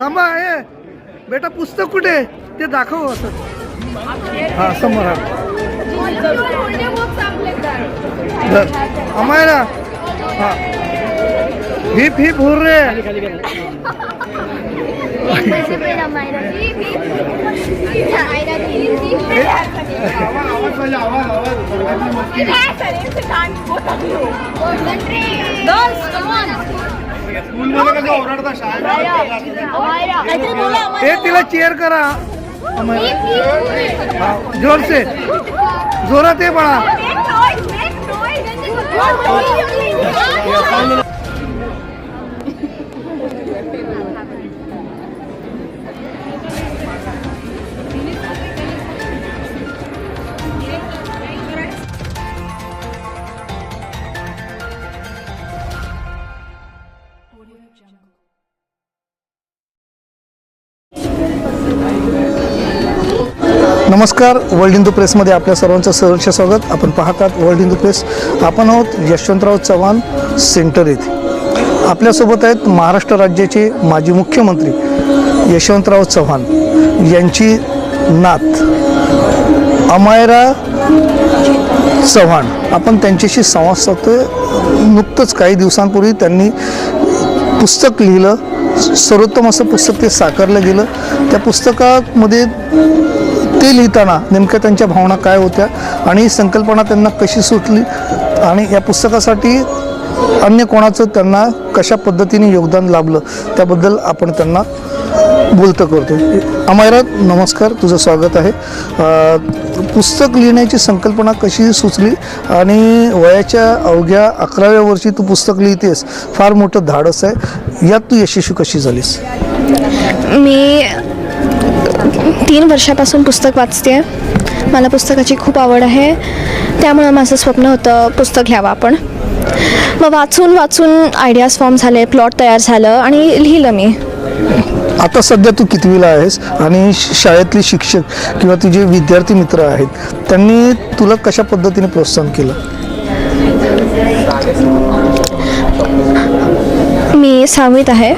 थांबा आहे बेटा पुस्तक कुठे ते दाखव असं. हा समोर हा. धर. अमायरा हा. हिप हिप हुर रे. हे तिला चेअर करा. अमायरा जोर से जोरात ये बाळा. नमस्कार वर्ल्ड हिंदू प्रेसमध्ये आपल्या सर्वांचं सहर्ष स्वागत. आपण पाहतात वर्ल्ड हिंदू प्रेस. आपण आहोत यशवंतराव चव्हाण सेंटर येथे. आपल्यासोबत आहेत महाराष्ट्र राज्याचे माजी मुख्यमंत्री यशवंतराव चव्हाण. यांची नात अमायरा चव्हाण. आपण त्यांच्याशी संवाद साधतोय. नुकतंच काही दिवसांपूर्वी त्यांनी पुस्तक लिहिलं. सर्वोत्तम असं पुस्तक ते साकारलं गेलं. त्या पुस्तकामध्ये ते लिहिताना नेमक्या त्यांच्या भावना काय होत्या आणि संकल्पना त्यांना कशी सुटली आणि या पुस्तकासाठी अन्य कोणाचं त्यांना कशा पद्धतीने योगदान लाभलं त्याबद्दल आपण त्यांना बोलतं करतो. अमायरा नमस्कार. तुझं स्वागत आहे. पुस्तक लिहिण्याची संकल्पना कशी सुचली आणि वयाच्या अवघ्या अकराव्या वर्षी तू पुस्तक लिहितेस फार मोठं धाडस आहे. यात तू यशस्वी कशी झालीस? मी तीन वर्षापासून पुस्तक वाचते. मला पुस्तकाची खूप आवड आहे. त्यामुळं माझं स्वप्न होतं पुस्तक घ्यावं आपण. मग वाचून वाचून आयडियाज फॉर्म झाले प्लॉट तयार झालं आणि लिहिलं मी. आता सध्या तू कितवीला आहेस? आणि श- शाळेतले शिक्षक किंवा तुझे विद्यार्थी मित्र आहेत त्यांनी तुला कशा पद्धतीने प्रोत्साहन केलं? मी सहावीत आहे.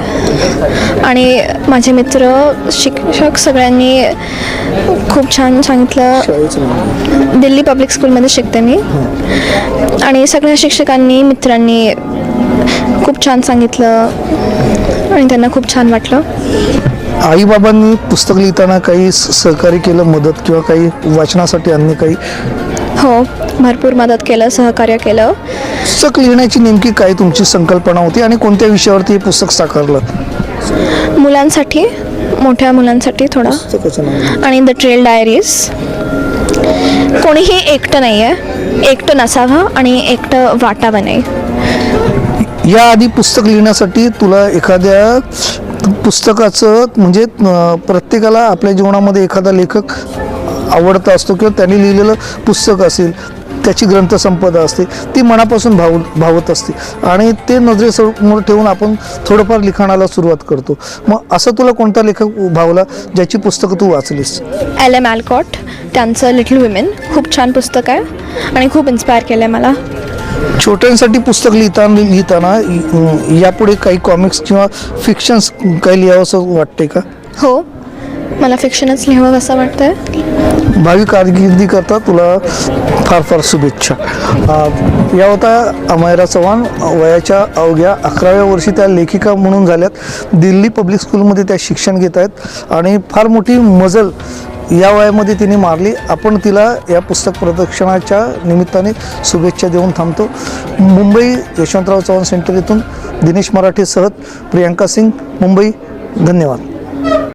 आणि माझे मित्र शिक्षक सगळ्यांनी खूप छान सांगितलं. दिल्ली पब्लिक स्कूलमध्ये शिकते मी. आणि सगळ्या शिक्षकांनी मित्रांनी खूप छान सांगितलं. आणि त्यांना खूप छान वाटलं. आईबाबांनी पुस्तक लिहिताना काही सहकार्य केलं मदत किंवा काही वाचनासाठी अन्य काही? हो भरपूर मदत केलं सहकार्य केलं. पुस्तक लिहिण्याची नेमकी काय तुमची संकल्पना होती आणि कोणत्या विषयावरती हे पुस्तक साकारलं? मुलांसाठी मोठ्या मुलांसाठी थोडं. आणि द ट्रेल डायरीज कोणीही एकटं नाही आहे एकटं नसावं आणि एकटं वाटावं नाही याआधी पुस्तक लिहिण्यासाठी तुला एखाद्या पुस्तकाचं म्हणजे प्रत्येकाला आपल्या जीवनामध्ये एखादा लेखक आवडता असतो किंवा त्यांनी लिहिलेलं पुस्तक असेल त्याची ग्रंथसंपदा असते ती मनापासून भाव भावत असते. आणि ते नजरेसमोर ठेवून आपण थोडंफार लिखाणाला सुरुवात करतो. मग असं तुला कोणता लेखक भावला ज्याची पुस्तकं तू वाचलीस? एल एम ॲलकॉट त्यांचं लिटल विमेन. खूप छान पुस्तक आहे आणि खूप इन्स्पायर केलं आहे मला. छोट्यांसाठी पुस्तक लिहिताना लिहिताना यापुढे काही कॉमिक्स किंवा फिक्शन्स काही लिहावंसं वाटते का? हो मला फिक्शनच लिहावं असं वाटतंय. भावी कारकिर्दी करता तुला फार फार शुभेच्छा. या होता अमायरा चव्हाण वयाच्या अवघ्या अकराव्या वर्षी त्या लेखिका म्हणून झाल्यात. दिल्ली पब्लिक स्कूलमध्ये त्या शिक्षण घेत आहेत आणि फार मोठी मजल या वयामध्ये तिने मारली. आपण तिला या पुस्तक प्रदर्शनाच्या निमित्ताने शुभेच्छा देऊन थांबतो. मुंबई यशवंतराव चव्हाण सेंटर येथून दिनेश मराठे प्रियांका सिंग मुंबई. धन्यवाद.